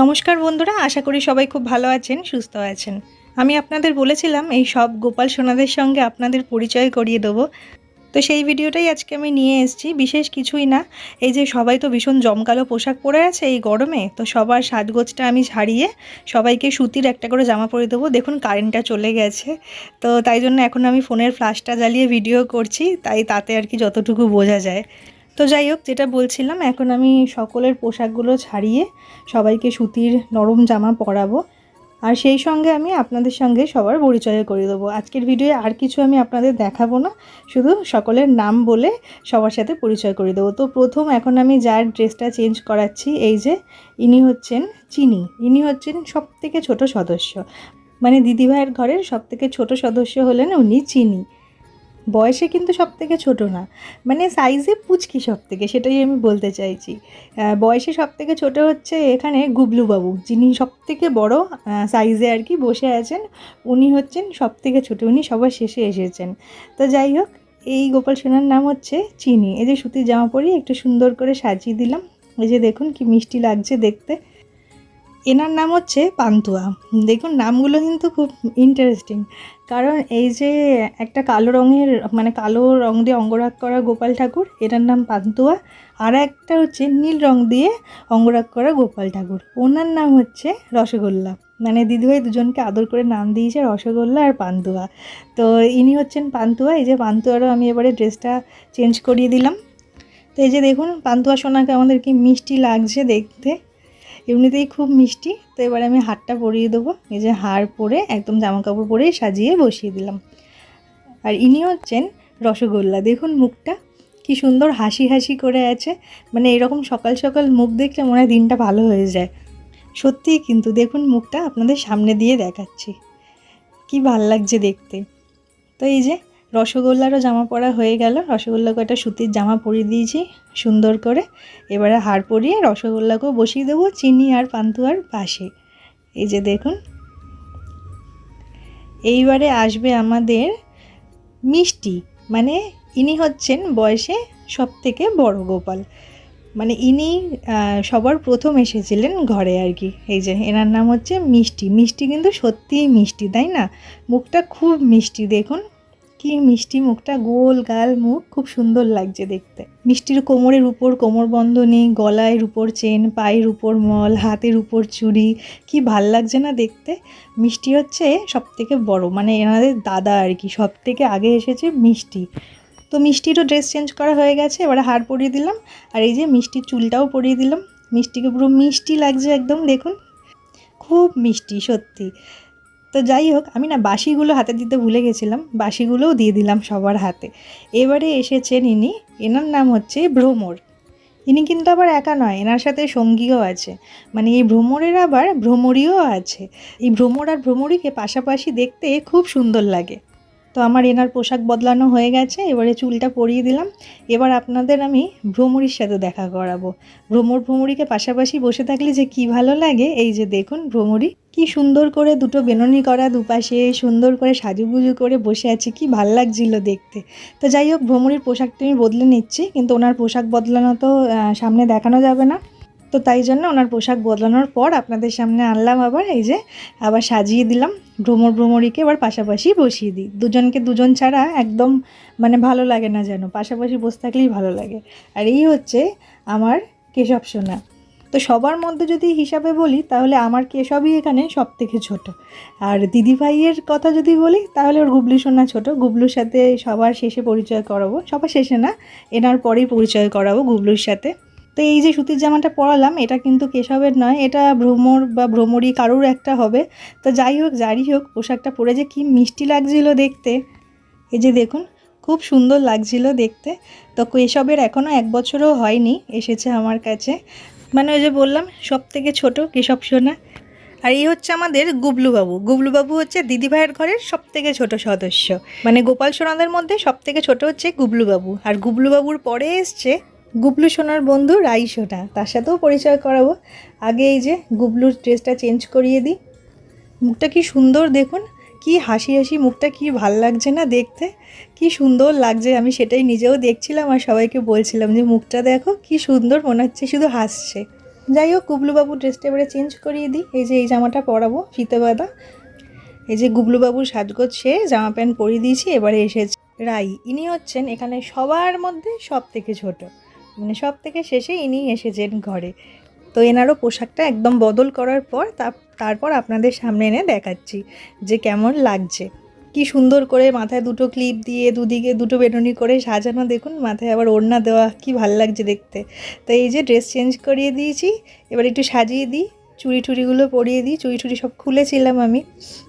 নমস্কার বন্ধুরা, আশা করি সবাই খুব ভালো আছেন, সুস্থ আছেন। আমি আপনাদের বলেছিলাম, এই সব গোপাল সোনাদের সঙ্গে আপনাদের পরিচয় করিয়ে দেবো। তো সেই ভিডিওটাই আজকে আমি নিয়ে এসেছি, বিশেষ কিছুই না। এই যে সবাই তো ভীষণ জমকালো পোশাক পরে আছে এই গরমে, তো সবার সাজগোজটা আমি ছাড়িয়ে সবাইকে সুতির একটা করে জামা পরে দেবো। দেখুন কারেন্টটা চলে গেছে। তো তাই জন্য এখন আমি ফোনের ফ্ল্যাশটা জ্বালিয়ে ভিডিও করছি, তাই তাতে আর কি যতটুকু বোঝা যায়। তো যাই হোক, যেটা বলছিলাম, এখন আমি সকলের পোশাকগুলো ছাড়িয়ে সবাইকে সুতির নরম জামা পরাবো। আর সেই সঙ্গে আমি আপনাদের সঙ্গে সবার পরিচয় করে দেবো। আজকের ভিডিওয়ে আর কিছু আমি আপনাদের দেখাবো না, শুধু সকলের নাম বলে সবার সাথে পরিচয় করে দেবো। তো প্রথম এখন আমি যার ড্রেসটা চেঞ্জ করাচ্ছি, এই যে ইনি হচ্ছেন চিনি। ইনি হচ্ছেন সব থেকে ছোটো সদস্য। মানে দিদিভাইয়ের ঘরের সব থেকে ছোটো সদস্য হলেন উনি চিনি। বয়সে কিন্তু সব থেকে ছোটো না। মানে সাইজে পুচকি সব থেকে সেটাই আমি বলতে চাইছি। বয়সে সব থেকে ছোটো হচ্ছে এখানে গুবলুবাবু, যিনি সব থেকে বড় সাইজে আর কি বসে আছেন, উনি হচ্ছেন সব থেকে ছোটো, উনি সবার শেষে এসেছেন। তো যাই হোক, এই গোপাল সোনার নাম হচ্ছে চিনি। এই যে সুতির জামা পরি একটু সুন্দর করে সাজিয়ে দিলাম। এই যে দেখুন কি মিষ্টি লাগছে দেখতে। এনার নাম হচ্ছে পান্তুয়া। দেখুন, নামগুলো কিন্তু খুব ইন্টারেস্টিং কারণ এই যে একটা কালো রঙের মানে কালো রং দিয়ে অঙ্গরাগ করা গোপাল ঠাকুর, এটার নাম পান্তুয়া। আর একটা হচ্ছে নীল রং দিয়ে অঙ্গরাগ করা গোপাল ঠাকুর। ওনার নাম হচ্ছে রসগোল্লা। মানে দিদিভাই দুজনকে আদর করে নাম দিয়েছে রসগোল্লা আর পান্তুয়া। তো ইনি হচ্ছেন পান্তুয়া। এই যে পান্তুয়ারও আমি এবারে ড্রেসটা চেঞ্জ করিয়ে দিলাম। তো এই যে দেখুন, পান্তুয়া সোনাকে আমাদের কি মিষ্টি লাগছে দেখতে। এমনিতেই খুব মিষ্টি, তো এবারে আমি হারটা পরিয়ে দেবো। এই যে হার পরে একদম জামা কাপড় পরে সাজিয়ে বসিয়ে দিলাম। আর ইনি হচ্ছেন রসগোল্লা। দেখুন মুখটা, কি সুন্দর হাসি হাসি করে আছে। মানে এরকম সকাল সকাল মুখ দেখলে মনে হয় দিনটা ভালো হয়ে যায়। সত্যিই কিন্তু দেখুন মুখটা আপনাদের সামনে দিয়ে দেখাচ্ছি। কি ভালো লাগছে দেখতে। তো এই যে রসগোল্লারও জামা পরা হয়ে গেল। রসগোল্লাকে একটা সুতির জামা পরিয়ে দিয়েছি, সুন্দর করে। এবারে হার পরিয়ে রসগোল্লাকেও বসিয়ে দেবো চিনি আর পান্তুয়ার পাশে। এই যে দেখুন। এইবারে আসবে আমাদের মিষ্টি। মানে ইনি হচ্ছেন বয়সে সব থেকে বড় গোপাল। মানে ইনি সবার প্রথম এসেছিলেন ঘরে আর কি। এই যে এনার নাম হচ্ছে মিষ্টি। মিষ্টি কিন্তু সত্যিই মিষ্টি, তাই না? মুখটা খুব মিষ্টি, দেখুন। কি মিষ্টি মুখটা গোল গাল মুখ, খুব সুন্দর লাগছে দেখতে। মিষ্টির কোমরের উপর কোমর বন্ধনী, গলায় উপর চেন, পায়ের উপর মল, হাতের উপর চুড়ি, কি ভালো লাগছে না দেখতে? মিষ্টি হচ্ছে সব থেকে বড় মানে এনাদের দাদা আর কি সব থেকে আগে এসেছে মিষ্টি। তো মিষ্টিরও ড্রেস চেঞ্জ করা হয়ে গেছে, এবারে হার পরিয়ে দিলাম। আর এই যে মিষ্টির চুলটাও পরিয়ে দিলাম। মিষ্টিকে পুরো মিষ্টি লাগছে একদম, দেখুন। খুব মিষ্টি, সত্যি। তো যাই হোক, আমি না বাসিগুলো হাতে দিতে ভুলে গেছিলাম। বাসিগুলোও দিয়ে দিলাম সবার হাতে। এবারে এসেছেন ইনি। এনার নাম হচ্ছে ভ্রমর। ইনি কিন্তু আবার একা নয়, এনার সাথে সঙ্গীও আছে। মানে এই ভ্রমরের আবার ভ্রমরীও আছে। এই ভ্রমর আর ভ্রমরীকে পাশাপাশি দেখতে খুব সুন্দর লাগে। তো আমার এনার পোশাক বদলানো হয়ে গেছে, এবারে চুলটা পরিয়ে দিলাম। এবার আপনাদের আমি ভ্রমরির সাথে দেখা করাবো। ভ্রমর ভ্রমরিকে পাশাপাশি বসে থাকলে যে কি ভালো লাগে, এই যে দেখুন ভ্রমরি, কি সুন্দর করে দুটো বেননি করা দুপাশে, সুন্দর করে সাজুগুজু করে বসে আছে, কি ভালো লাগছিল দেখতে। তো যাই হোক, ভ্রমরির পোশাকটা আমি বদলে নিচ্ছি, কিন্তু ওনার পোশাক বদলানো তো সামনে দেখানো যাবে না। তো তাই জন্য ওনার পোশাক বদলানোর পর আপনাদের সামনে আনলাম আবার, এই যে আবার সাজিয়ে দিলাম। ভ্রমর ভ্রমরিকে এবার পাশাপাশি বসিয়ে দিই। দুজনকে দুজন ছাড়া একদম মানে ভালো লাগে না যেন, পাশাপাশি বসে থাকলেই ভালো লাগে। আর এই হচ্ছে আমার কেশব সোনা। তো সবার মধ্যে যদি হিসাবে বলি, তাহলে আমার কেশবই এখানে সব থেকে ছোটো। আর দিদিভাইয়ের কথা যদি বলি, তাহলে ওর গুবলু সোনা ছোটো। গুবলুর সাথে সবার শেষে পরিচয় করাবো। সবার শেষে না, এনার পরেই পরিচয় করাবো গুবলুর সাথে। তো এই যে সুতির জামাটা পরালাম, এটা কিন্তু কেশবের নয়, এটা ভ্রমর বা ভ্রমরী কারুর একটা হবে। তো যাই হোক, যারই হোক, পোশাকটা পরে যে কি মিষ্টি লাগছিল দেখতে। এই যে দেখুন, খুব সুন্দর লাগছিল দেখতে। তো কেশবের এখনও এক বছরও হয়নি, এসেছে আমার কাছে। মানে ওই যে বললাম সব থেকে ছোটো কেশব সোনা। আর এই হচ্ছে আমাদের গুবলুবাবু। গুবলুবাবু হচ্ছে দিদিভাইয়ের ঘরের সব থেকে ছোটো সদস্য। মানে গোপাল সোনাদের মধ্যে সব থেকে ছোটো হচ্ছে গুবলুবাবু। আর গুবলুবাবুর পরে এসছে গুবলু সোনার বন্ধু রাই সোনা, তার সাথেও পরিচয় করাবো। আগে এই যে গুবলুর ড্রেসটা চেঞ্জ করিয়ে দিই। মুখটা কি সুন্দর দেখুন, কি হাসি হাসি, মুখটা কি ভালো লাগছে না দেখতে, কি সুন্দর লাগছে। আমি সেটাই নিজেও দেখছিলাম আর সবাইকে বলছিলাম যে মুখটা দেখো, কি সুন্দর মনে হচ্ছে, শুধু হাসছে। যাই হোক, গুবলুবাবু ড্রেসটা এবারে চেঞ্জ করিয়ে দিই। এই যে এই জামাটা পরাবো, ফিতে বাঁধা। এই যে গুবলুবাবুর সাজগোজ সে জামা প্যান্ট পরিয়ে দিয়েছি, এবারে এসেছে রাই। ইনি হচ্ছেন এখানে সবার মধ্যে সব থেকে ছোট। মানে সব থেকে শেষে ইনি এসেছেন ঘরে। তো এনারও পোশাকটা একদম বদল করার পর তারপর আপনাদের সামনে এনে দেখাচ্ছি যে কেমন লাগছে। কি সুন্দর করে মাথায় দুটো ক্লিপ দিয়ে দুদিকে দুটো বেনুনি করে সাজানো, দেখুন মাথায় আবার ওড়না দেওয়া, কি ভালো লাগছে দেখতে। তো এই যে ড্রেস চেঞ্জ করিয়ে দিয়েছি, এবার একটু সাজিয়ে দিই চুড়ি টুড়িগুলো পরিয়ে দিই চুড়ি টুড়ি সব খুলেছিলাম আমি।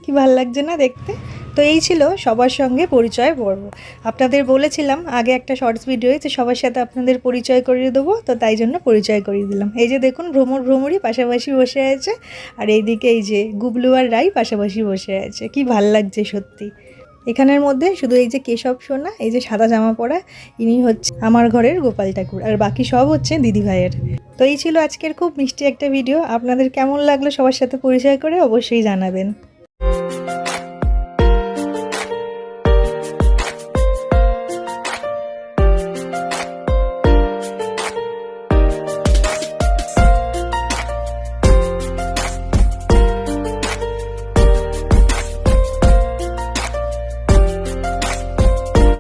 কি ভালো লাগছে না দেখতে? তো এই ছিল সবার সঙ্গে পরিচয় পর্ব। আপনাদের বলেছিলাম আগে একটা শর্টস ভিডিও যে সবার সাথে আপনাদের পরিচয় করিয়ে দেবো, তো তাই জন্য পরিচয় করিয়ে দিলাম। এই যে দেখুন ভ্রমর ভ্রমরই পাশাপাশি বসে আছে, আর এইদিকে এই যে গুবলু আর রাই পাশাপাশি বসে আছে। কি ভালো লাগছে সত্যি। এখানের মধ্যে শুধু এই যে কেশব সোনা, এই যে সাদা জামা পরা, ইনি হচ্ছে আমার ঘরের গোপাল ঠাকুর, আর বাকি সব হচ্ছে দিদি ভাইয়ের। তো এই ছিল আজকের খুব মিষ্টি একটা ভিডিও আপনাদের কেমন লাগল সবার সাথে পরিচয় করে অবশ্যই জানাবেন।